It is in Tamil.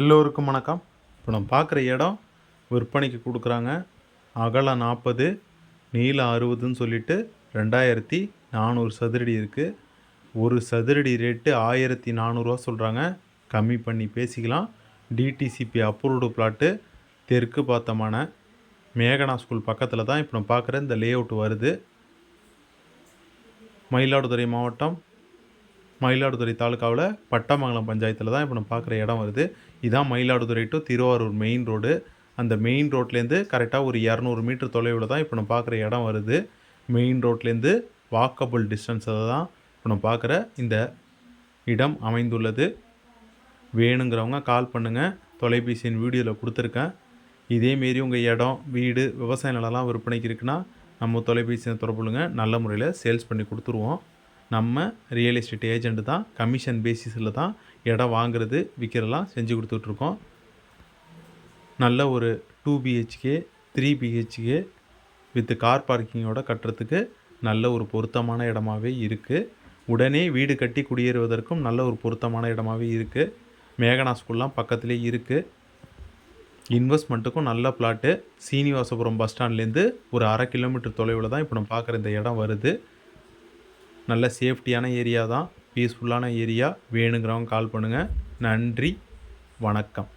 எல்லோருக்கும் வணக்கம். இப்போ நம்ம பார்க்குற இடம் விற்பனைக்கு கொடுக்குறாங்க. அகலம் நாற்பது நீளம் அறுபதுன்னு சொல்லிட்டு ரெண்டாயிரத்தி நானூறு சதுரடி இருக்குது ஒரு சதுரடி ரேட்டு ஆயிரத்தி நானூறுரூவா சொல்கிறாங்க கம்மி பண்ணி பேசிக்கலாம். டிடிசிபி அப்ரூவ்டு பிளாட்டு தெற்கு பார்த்தமான மேகனா ஸ்கூல் பக்கத்தில் தான் இப்போ நம்ம பார்க்குற இந்த லே அவுட் வருது. மயிலாடுதுறை மாவட்டம் மயிலாடுதுறை தாலுக்காவில் பட்டமங்கலம் பஞ்சாயத்தில் தான் இப்போ நம்ம பார்க்குற இடம் வருது. இதான் Mayiladuthurai to Thiruvarur main road அந்த மெயின் ரோட்லேருந்து கரெக்டாக ஒரு இரநூறு மீட்டர் தொலைவில் தான் இப்போ நம்ம பார்க்குற இடம் வருது. மெயின் ரோட்லேருந்து வாக்கபிள் டிஸ்டன்ஸில் தான் இப்போ நம்ம பார்க்குற இந்த இடம் அமைந்துள்ளது. வேணுங்கிறவங்க கால் பண்ணுங்கள் தொலைபேசியின் வீடியோவில் கொடுத்துருக்கேன். இதேமாரி உங்கள் இடம் வீடு விவசாய நிலம்லாம் விற்பனைக்கு இருக்குன்னா நம்ம தொலைபேசியை தொடர்புலுங்க நல்ல முறையில் சேல்ஸ் பண்ணி கொடுத்துருவோம். நம்ம ரியல் எஸ்டேட் ஏஜெண்ட்டு தான் கமிஷன் பேசிஸில் தான் இடம் வாங்குறது விற்கிறதெல்லாம் செஞ்சு கொடுத்துட்ருக்கோம். நல்ல ஒரு two B H K three B H K with car பார்க்கிங்கோட கட்டுறதுக்கு நல்ல ஒரு பொருத்தமான இடமாவே இருக்குது உடனே வீடு கட்டி குடியேறுவதற்கும் நல்ல ஒரு பொருத்தமான இடமாவே இருக்குது மேகனா ஸ்கூல்லாம் பக்கத்துலேயே இருக்குது இன்வெஸ்ட்மெண்ட்டுக்கும் நல்ல பிளாட்டு சீனிவாசபுரம் பஸ் ஸ்டாண்ட்லேருந்து ஒரு அரை கிலோமீட்டர் தொலைவில் தான் இப்போ நம்ம பார்க்குற இந்த இடம் வருது. நல்ல சேஃப்டியான ஏரியா தான் பீஸ்ஃபுல்லான ஏரியா. வேணுங்கிறவங்க கால் பண்ணுங்கள் நன்றி வணக்கம்.